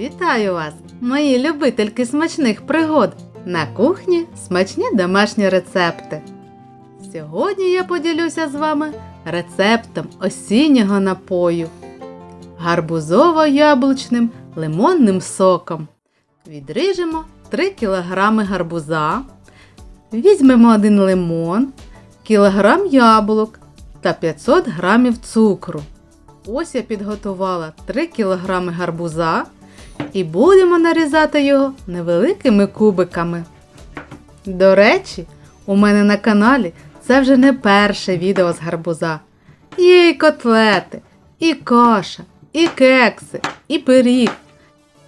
Вітаю вас, мої любительки смачних пригод! На кухні смачні домашні рецепти. Сьогодні я поділюся з вами рецептом осіннього напою гарбузово-яблучним лимонним соком. Відріжемо 3 кг гарбуза, візьмемо 1 лимон, кілограм яблук та 500 г цукру. Ось я підготувала 3 кг гарбуза і будемо нарізати його невеликими кубиками. До речі, у мене на каналі це вже не перше відео з гарбуза. Є і котлети, і каша, і кекси, і пиріг,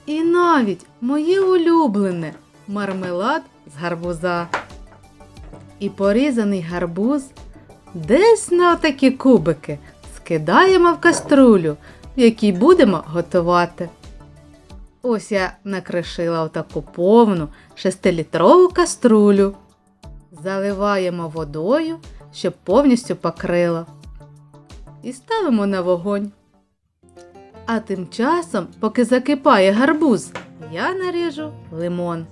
і навіть моє улюблене мармелад з гарбуза. І порізаний гарбуз десь на отакі кубики скидаємо в каструлю, в якій будемо готувати. Ось я накришила отаку повну 6-літрову каструлю. Заливаємо водою, щоб повністю покрила. І ставимо на вогонь. А тим часом, поки закипає гарбуз, я наріжу лимон.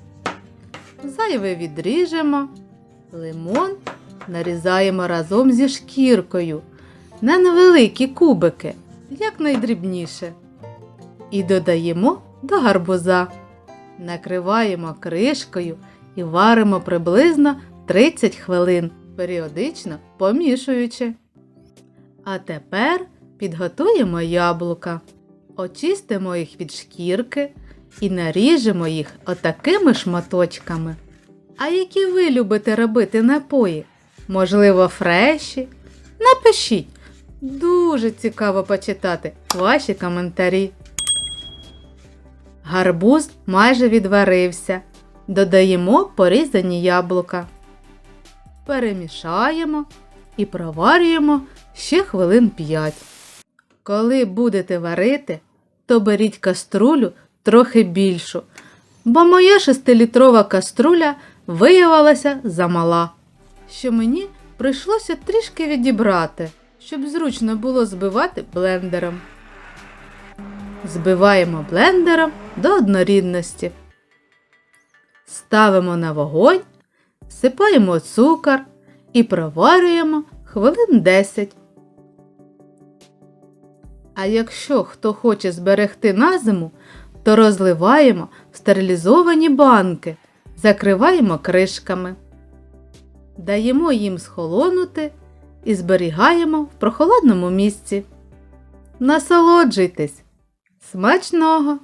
Зайве відріжемо. Лимон нарізаємо разом зі шкіркою на невеликі кубики, як найдрібніше. І додаємо до гарбуза. Накриваємо кришкою і варимо приблизно 30 хвилин, періодично помішуючи. А тепер підготуємо яблука. Очистимо їх від шкірки і наріжемо їх отакими шматочками. А які ви любите робити напої? Можливо, фреші? Напишіть. Дуже цікаво почитати ваші коментарі. Гарбуз майже відварився. Додаємо порізані яблука. Перемішаємо і проварюємо ще хвилин 5. Коли будете варити, то беріть каструлю трохи більшу, бо моя 6-літрова каструля виявилася замала, що мені прийшлося трішки відібрати, щоб зручно було збивати блендером. Збиваємо блендером до однорідності. Ставимо на вогонь, всипаємо цукор і проварюємо хвилин 10. А якщо хто хоче зберегти на зиму, то розливаємо в стерилізовані банки, закриваємо кришками. Даємо їм схолонути і зберігаємо в прохолодному місці. Насолоджуйтесь! Смачного!